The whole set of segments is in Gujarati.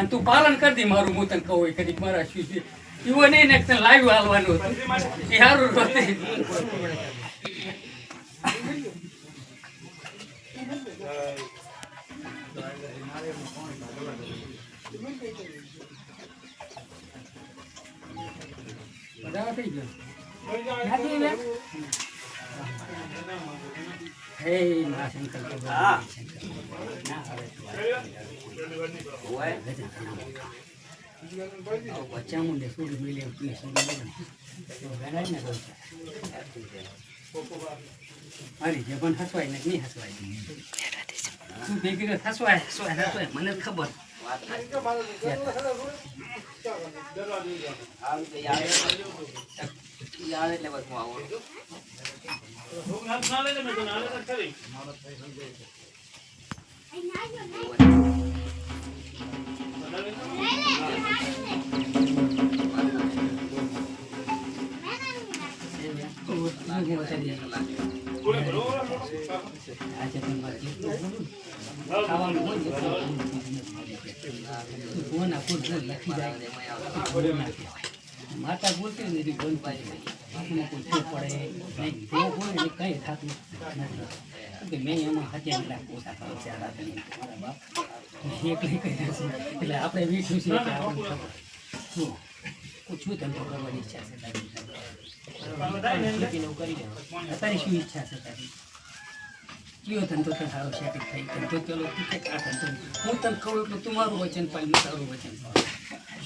પણ તું પાલન કરી મારું હું તને કહું કદી મારા શું છે? એવો નહીં ને લાઈવ હાલવાનું હતું. એ સારું રોતે. બધા હે મા શંકર ભગવાન, શંકર ભગવાન. ના આવે બચ્ચામાં ને છોડી મેલે છોડી મેલે ને મારી જે હસવાય ને નહીં હસવાય તું ભેગી હસવાય હસવાય હસવાય મને ખબર આજે એટલે બધું ફોન માતા બોલતી નથી બંધ પાડી કોઈ ફેર પડે, નહીં, જો હોય ને કંઈ થતું નથી. કે મેં એમાં હત્યા એટલા ઓછા કરો છે મારા બાપ. એકલી કર્યા છે. એટલે આપણે વીઠું છે કે આપણે શું? શું ધંધો કરવાની ઈચ્છા છે તારી. અત્યારે શું ઈચ્છા છે તારી? કયો ધંધો તો સારો છે થઈ ધંધો પેલો તું કે આ ધંધો. હું તને કહું એટલે તું મારું વચન પાલ તારું વચન પાળ.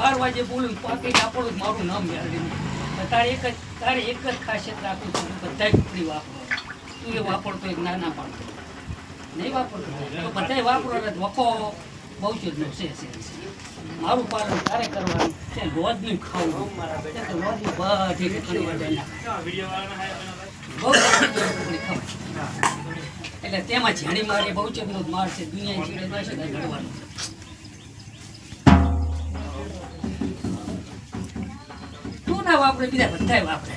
બાર વાગે બોલું પાકી આપણું મારું નામ મેળવી તારે એક જ તારે એક જ ખાસિયત રાખું છું બધા ટુકડી વાપરો. તું એ વાપરતો એક નાના પાડતો નહીં વાપરતો? તો બધાય વાપરો એટલે વખો બહુ જ છે છે. છે. મારું પાલન તારે કરવાનું. છે રોજનું ખાવું. રોજનું બધી નાખાય. ખવાય. એટલે તેમાં ઝેણી મારી બહુ ચકનો માર છે. દુનિયા છેડે જશે તો ના વાપરે બીજા બધા વાપરે.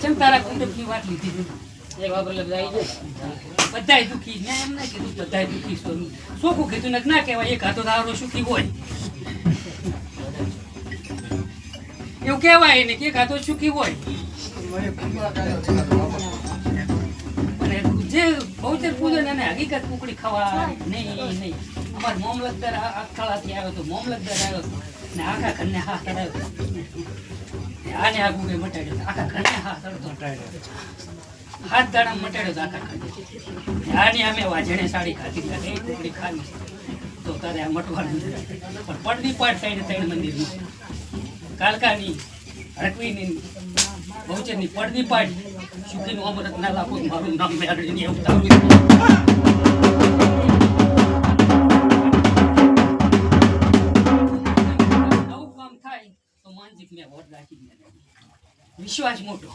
ચમ તારા કુટુંબની વાત લીધી બધાય દુખી. ને એમ ના કીધું બધાય દુખી છો શું કીધું ને ના કહેવાય એક હાથો દારો સુખી હોય. એવું કહેવાય ને કે એક હાથો સુખી હોય. અને જે બહુચર પૂજન અને હકીકત કુકડી ખાવા નહીં નહીં. અમારે મોમલતદાર અખાળાથી આવ્યો હતો મોમલતદાર આવ્યો હતો ને આખા ઘરને હા હતો આને આ ગુગે મટાડ્યો આખા ઘરને હા અડતો હાથ દાડા મટાડ્યો આખા આની અમે વાજણે સાડી ખાધી એટલે એ કુકડી ખાવી તો તારે આ પણ પડદી પાટ થઈને ત્રણ મંદિરની કાલકાની હડકવીની બહુચરની પડદી પાટ સુખીનું અમૃત ના લાખો મારું નામ મેળવીને એવું માનસિક મેં વોટ રાખી દીધા વિશ્વાસ મોટો.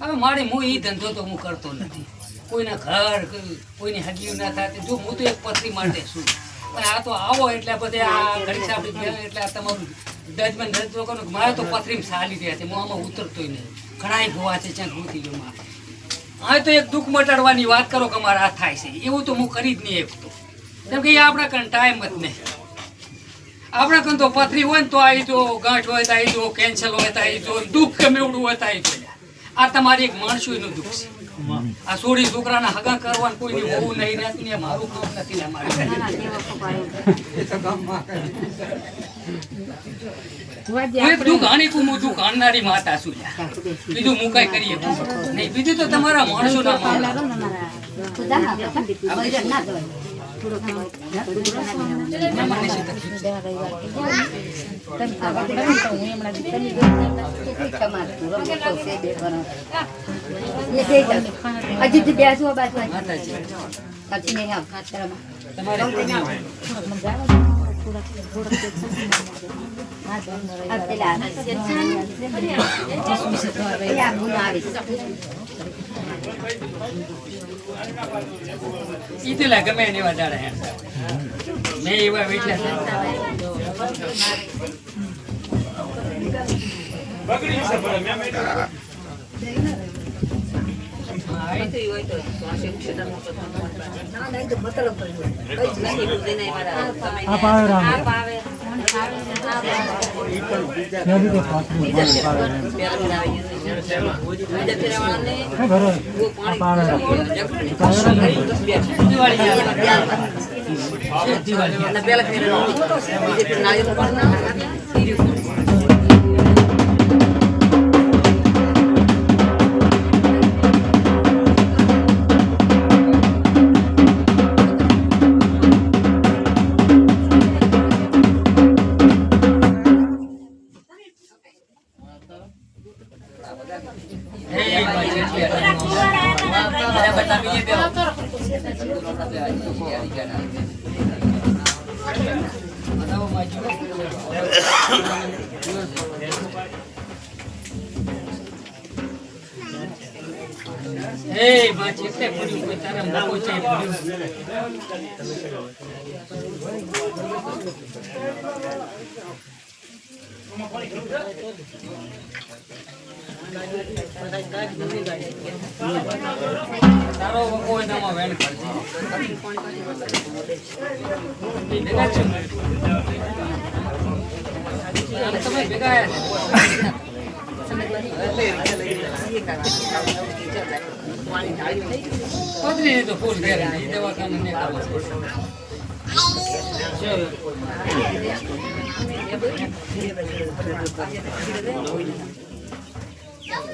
હવે મારે હું એ ધંધો તો હું કરતો નથી. કોઈના ઘર કોઈ- કોઈની હગીઓ ના થાય જો હું તો એક પથરી માટે છું. આ તો આવો એટલે બધે આ ઘડી એટલે તમારું ડજમેન ડજ લોકો મારે તો પથરીમાં સાલી રહ્યા છે આમાં ઉતરતોય નહીં. ઘણાય ભોવા છે ત્યાં ઘૂંટી ગયો માં હવે તો એક દુઃખ મટાડવાની વાત કરો કે મારે આ થાય છે. એવું તો હું કરી જ નહીં એકતો કેમ કે એ આપણા કણ ટાઈમ જ નહીં. આપણા કણ તો પથરી હોય ને તો આવી જો, ગાંઠ હોય તો આવી જો કેન્સલ હોય તો આવી જો, દુઃખ ગમે એવડું હોય તો આવી જો. આ તમારી એક માણસોનું દુઃખ છે. આ સોળી છોકરાના હગા કરવાનું કોઈની હોવું નહીં રહેતું ને મારું કામ નથી ને મારે કોઈ દુઃખ હાની કું હું માતા છું બીજું હું કઈ કરીએ નહીં બીજું તો તમારા તો જા ના તો બૈરા ના જવાય. મહેમાનની સીધા હજી તો બેસવો બાજુ માતાજી પછી નહીં આવ ખાતરમાં. તમારે કોઈ નહીં હોય. આ પેલા પેલા ગુણ આવે ઈ તો લા ગમે એને દાડા હેણ. મેં એવા વેઠ્યા છે. હા, એ દિવાળી આવે. છે દિવાળી આવે. હે, ફેર બાજુ બતાવો બાજુ. હે બાજી એટલે પડ્યું કોઈ તારા મોકો છે પડ્યું તારો વકો હોય તો આમાં વેણ કરજે ભેગા છો આમ તમે ભેગા આયા છો. પત્ની તો ફૂલ ઘેર નહીં દવાખાને નહીં કામ છે.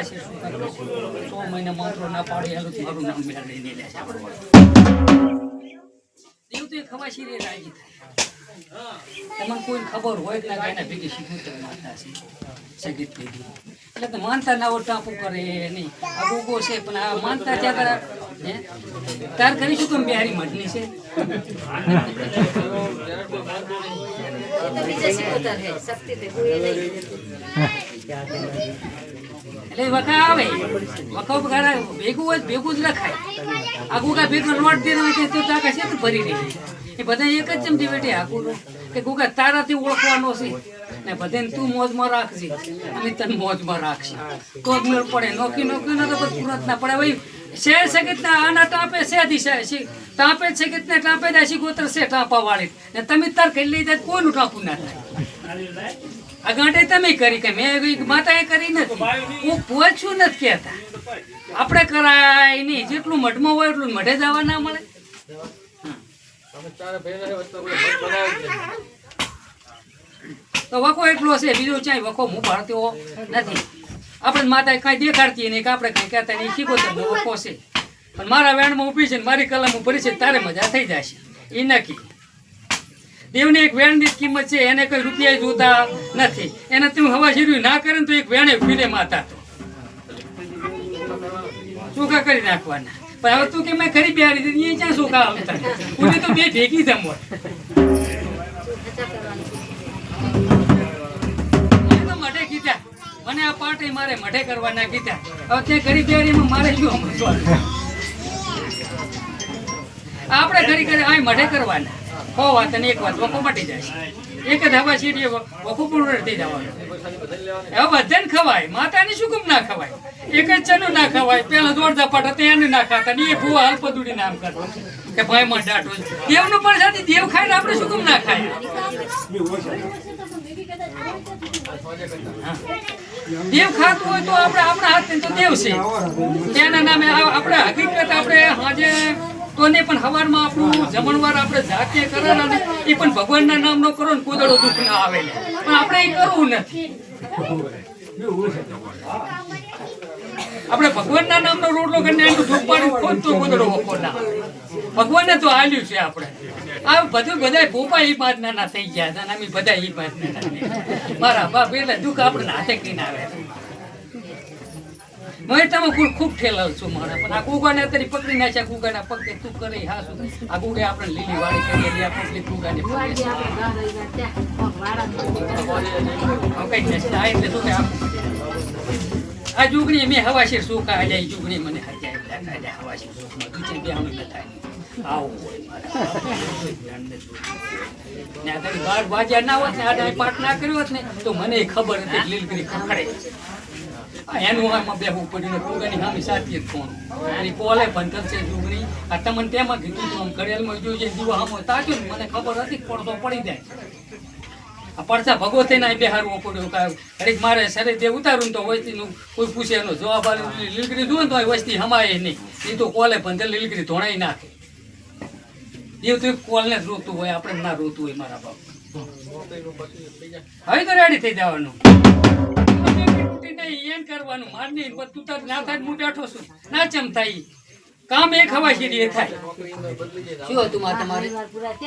છે શું કરવું સો મહિના મંત્રો ના પાડે હાલું એવું તો એ ખવાશી રે રાજી થાય તમને કોઈ ખબર હોય કે ના કે ભેગી શીખવું તમે માનતા છે. સગીત પેઢી એટલે તો માનતા ના હોય ટાપુ કરે નહીં. આ ગોગો છે પણ આ માનતા ત્યાં તારા હે? તાર કરીશું કેમ બિહારી મઢની છે? એટલે વખા આવે. વખા વખા ભેગું હોય ભેગું જ રખાય. આ ગુગા ભેગું લોટ દે તો તાકા છે ભરી રહી એ બધા એક જ ચમચી બેઠી આખું કે ગુગા, તારાથી ઓળખવાનો છે. ને બધાને તું મોજમાં રાખજે. અમે તને મોજમાં રાખશે. તો મેળ પડે. નોકી નોકી ન તો પૂરત ના પડે. ભાઈ છે સગીત ના આના ટાંપે છે દિશા છે. ટાંપે સગીત ને ટાંપે દાસી ગોત્ર છે ટાંપા વાળી ને તમે તાર કરી લઈ જાય કોઈનું ટાંપું ના થાય. આ તમે કરી કે મેં માતાએ કરી નથી. હું પૂછું નથી કહેતા. આપણે કરાય નહીં. જેટલું મઢમાં હોય એટલું મઢે જવા ના મળે. તો વખો એટલો છે બીજો ક્યાંય વખો હું ભારતીયો નથી. આપણે માતા કાંઈ દેખાડતી નહીં કે આપણે કાંઈ કહેતા નહીં. શીખો તો વખો છે. પણ મારા વેણમાં ઊભી છે ને મારી કલમ ભરી છે તારે મજા થઈ જશે. એ નક્કી. દેવની એક વેણની જ કિંમત છે એને કોઈ રૂપિયા જોતા નથી. એને તું હવા શીર્યું ના કરે ને તો એક વેણે ફીરે માતા ચોખા કરી નાખવાના. પણ હવે તું કે મેં ખરી બિહારી દીધી ક્યાં ચોખા આવતા ઉને તો બે ભેગી જમો મઢે કીધા, મને આ પાર્ટી મારે મઢે કરવાના કીધા. હવે તે ઘડી બેરીમાં મારે શું સમજવાનું? આપણે ખરી ખરી આ મઢે કરવાના. કો વાત અને એક વાત, વખો મટી જાય. એક હવા સીડીએ વખો થઈ જવાનું હવે બધાને ખવાય. માતાને શું કેમ ના ખવાય? એક જ ચનું ના ખવાય. પેલા દોડતા પાટા તેને ના ખાતા ને એ ભૂવા અલ્પદુડી નામ કરતા. કે ભાઈ માં ડાટો. દેવનું પણ સાથે દેવ ખાય આપણે શું કેમ ના ખાય દેવ ખાતું હોય તો આપણે આપણા હાથથી તો દેવ છે. તેના નામે આપણે હકીકત આપણે હાજે તોને પણ હવારમાં આપણું જમણવાર આપણે જાતે કરેલા ને એ પણ ભગવાનના નામનો કરો ને કોઈ દુઃખ ના આવે પણ આપણે એ કરવું નથી. આપણે ભગવાનના નામનો રોટલો કરીને એનું દુઃખ પાડી ખોદ તો કોઈ વખો ના. ભગવાને તો હાલ્યું છે આપણે. આ બધું બધા પોપા ઈ બાદ નાના થઈ ગયા હતા અમે બધા ઈ બાદ નાના મારા બાપ એટલે દુઃખ આપણે હાથે કીને આવે મેં તમે ખૂબ ખૂબ ઠેલાવ છો મારા પણ આ કુગાને અત્યારે પકડી નાખ્યા. કુગાના પગે તું કરે હા શું આ કુગે આપણે લીલી વાળી કરી એટલે આપણે કઈ નથી. આ એટલે શું કે આ જુગણી મેં હવાશીર સુખ આ જાય જુગણી મને હજાય હવાશીર સુખમાં દૂધી બે અમે આવું ને આ બાર વાગ્યા ના હોત ને આ પાઠ ના કર્યો હોત ને તો મને ખબર હતી લીલગીરી ખખડે એનું આમાં બેહવું પડ્યું પોગાની સામે સાચી જ ફોન. એની પોલે ભંતર છે ડુંગળી આ તમને તેમાં કીધું આમ ઘડિયાળમાં જોઈ દીવો આમ તાક્યું મને ખબર હતી પડતો પડી જાય. આ પડતા ભગવતે ના બેહારવો પડ્યો ઘડીક મારે શરીર જે ઉતારું તો વસ્તીનું કોઈ પૂછે એનો જવાબ દઉં ને તો વસ્તી હમાય નહીં. એ તો કોલે ભંતર લીલકરી ધોણાઈ નાખે. એ તો કોલને જ રોતું હોય, આપણે ના રોતું હોય મારા બાપ. હવે તો રેડી થઈ જવાનું. એમ કરવાનું. માર નહીં પણ તું ના થાય હું છું. ના ચમ થાય કામ એક હવા સીધી એ થાય. શું હતું તમારે?